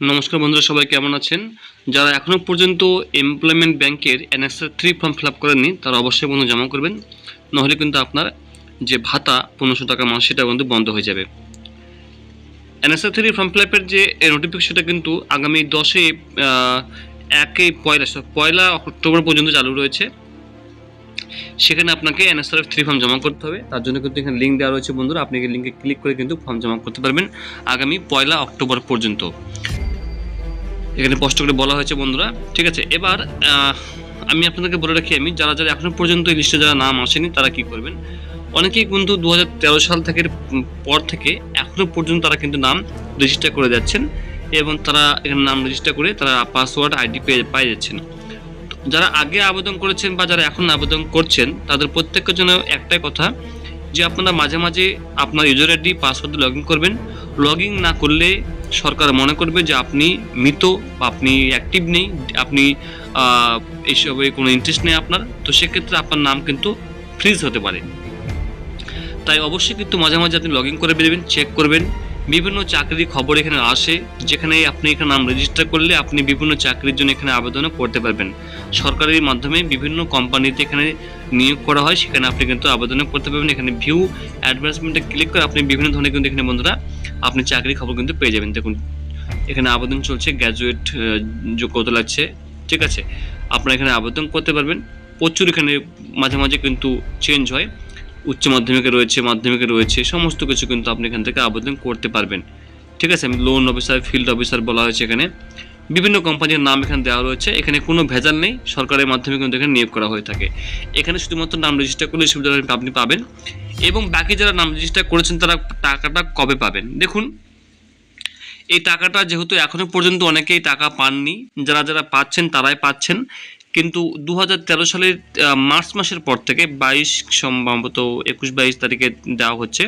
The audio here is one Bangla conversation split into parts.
নমস্কার বন্ধুরা, সবাই কেমন আছেন? যারা এখনও পর্যন্ত এমপ্লয়মেন্ট ব্যাংকের NSR three form fill up করেননি, তারা অবশ্যই বন্ধু জমা করবেন। নাহলে কিন্তু আপনার যে ভাতা পনেরোশো টাকা মাস, সেটা কিন্তু বন্ধ হয়ে যাবে। এনএসআর থ্রি ফর্ম ফিল আপের যে নোটিফিকেশনটা কিন্তু আগামী দশে একে পয়লা পয়লা অক্টোবর পর্যন্ত চালু রয়েছে। সেখানে আপনাকে এনএসআর থ্রি ফর্ম জমা করতে হবে। তার জন্য কিন্তু এখানে লিঙ্ক দেওয়া রয়েছে বন্ধুরা, আপনি লিঙ্কে ক্লিক করে কিন্তু ফর্ম জমা করতে পারবেন আগামী পয়লা অক্টোবর পর্যন্ত। এখানে স্পষ্ট করে বলা হয়েছে বন্ধুরা। ঠিক আছে, এবার আমি আপনাদেরকে বলে রাখি, আমি যারা যারা এখনও পর্যন্ত এই লিস্টে যারা নাম আসেনি, তারা কি করবেন? অনেকেই কিন্তু দু হাজার তেরো সাল থেকে পর থেকে এখনও পর্যন্ত তারা কিন্তু নাম রেজিস্টার করে যাচ্ছেন এবং তারা এখানে নাম রেজিস্টার করে তারা পাসওয়ার্ড আইডি পেয়ে পাই যাচ্ছেন। যারা আগে আবেদন করেছেন বা যারা এখন আবেদন করছেন, তাদের প্রত্যেকের জন্য একটাই কথা, যে আপনারা মাঝে মাঝে আপনার user ID password log in করবেন। লগ ইন না করলে সরকার মনে করবে যে আপনি মৃত বা আপনি অ্যাক্টিভ নেই, আপনি এইসবে কোনো ইন্টারেস্ট নেই আপনার, তো সেক্ষেত্রে আপনার নাম কিন্তু ফ্রিজ হতে পারে। তাই অবশ্যই কিন্তু মাঝে মাঝে আপনি লগ ইন করে দেবেন চেক করবেন। বিভিন্ন চাকরির খবর এখানে আসে, যেখানে আপনি এখানে নাম রেজিস্টার করলে আপনি বিভিন্ন চাকরির জন্য এখানে আবেদনও করতে পারবেন। সরকারের মাধ্যমে বিভিন্ন কোম্পানিতে এখানে নিয়োগ করা হয়। সেখানে আপনি কিন্তু আবেদনও করতে পারবেন। এখানে ভিউ অ্যাডভার্টাইজমেন্টে ক্লিক করে আপনি বিভিন্ন ধরনের কিন্তু এখানে বন্ধুরা আপনি চাকরির খবর কিন্তু পেয়ে যাবেন। দেখুন, এখানে আবেদন চলছে গ্র্যাজুয়েট যোগ্যতা লাগছে, ঠিক আছে? আপনারা এখানে আবেদন করতে পারবেন। প্রচুর এখানে মাঝে মাঝে কিন্তু চেঞ্জ হয়। উচ্চ মাধ্যমিকে রয়েছে মাধ্যমিকে রয়েছে, সমস্ত কিছু কিন্তু আপনি এখান থেকে আবেদন করতে পারবেন। ঠিক আছে? লোন অফিসার ফিল্ড অফিসার বলা হয়েছে এখানে। বিভিন্ন কোম্পানির নাম এখানে দেওয়া রয়েছে। এখানে কোনো ভেজাল নেই। সরকারের মাধ্যমে কিন্তু এখানে নিয়োগ করা হয়ে থাকে। এখানে শুধুমাত্র নাম রেজিস্টার করলে সুবিধা আপনি পাবেন এবং বাকি যারা নাম রেজিস্টার করেছেন, তারা টাকাটা কবে পাবেন? দেখুন, এই টাকাটা যেহেতু এখনও পর্যন্ত অনেকেই টাকা পাননি, যারা যারা পাচ্ছেন তারাই পাচ্ছেন। কিন্তু দু হাজার তেরো সালের মার্চ মাসের পর থেকে বাইশ সম্ভবত একুশ বাইশ তারিখে দেওয়া হচ্ছে।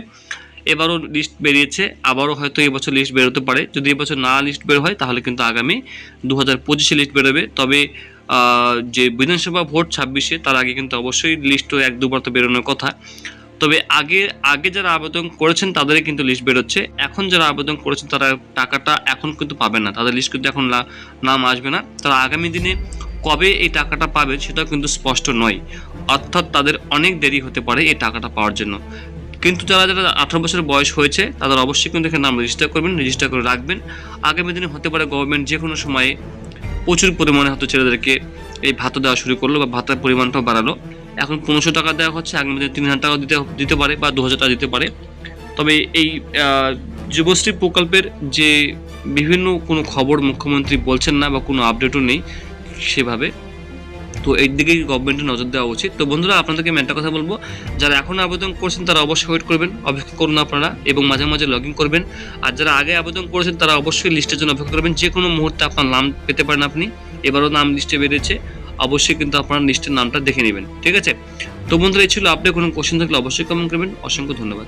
এবারও লিস্ট বেরিয়েছে, আবারও হয়তো এবছর লিস্ট বেরোতে পারে। যদি এবছর না লিস্ট বের হয়, তাহলে কিন্তু আগামী দু হাজার পঁচিশে লিস্ট বেরোবে। তবে যে বিধানসভা ভোট ছাব্বিশে, তার আগে কিন্তু অবশ্যই লিস্ট এক দুবার তো বেরোনোর কথা। তবে আগে আগে যারা আবেদন করেছেন, তাদেরই কিন্তু লিস্ট বেরোচ্ছে। এখন যারা আবেদন করেছেন, তারা টাকাটা এখন কিন্তু পাবে না। তাদের লিস্ট কিন্তু এখন নাম আসবে না। তারা আগামী দিনে কবে এই টাকাটা পাবে, সেটাও কিন্তু স্পষ্ট নয়। অর্থাৎ তাদের অনেক দেরি হতে পারে এই টাকাটা পাওয়ার জন্য। কিন্তু যারা যারা আঠারো বছর বয়স হয়েছে, তাদের অবশ্যই কিন্তু এখানে নাম রেজিস্টার করবেন রেজিস্টার করে রাখবেন। আগামী দিনে হতে পারে গভর্নমেন্ট যে কোনো সময়ে প্রচুর পরিমাণে হয়তো ছেলেদেরকে এই ভাতা দেওয়া শুরু করল বা ভাতার পরিমাণটাও বাড়ালো। এখন পনেরোশো টাকা দেওয়া হচ্ছে, আগামী দিনে তিন হাজার টাকা দিতে দিতে পারে বা দু হাজার টাকা দিতে পারে। তবে এই যুবশ্রী প্রকল্পের যে বিভিন্ন কোনো খবর মুখ্যমন্ত্রী বলছেন না বা কোনো আপডেটও নেই, সেভাবে তো এই দিকেই গভর্নমেন্টের নজর দেওয়া উচিত। তো বন্ধুরা, আপনাদেরকে আমি একটা কথা বলব, যারা এখন আবেদন করছেন, তারা অবশ্যই ওয়েট করবেন, অপেক্ষা করুন আপনারা, এবং মাঝে মাঝে লগ ইন করবেন। আর যারা আগে আবেদন করেছেন, তারা অবশ্যই লিস্টের জন্য অপেক্ষা করবেন। যে কোনো মুহূর্তে আপনার নাম পেতে পারেন আপনি, এবারও নাম লিস্টে বেরিয়েছে, অবশ্যই কিন্তু আপনার লিস্টের নামটা দেখে নেবেন, ঠিক আছে? তো বন্ধুরা, এই ছিল আপনি কোনো কোশ্চেন থাকলে অবশ্যই কমেন্ট করবেন। অসংখ্য ধন্যবাদ।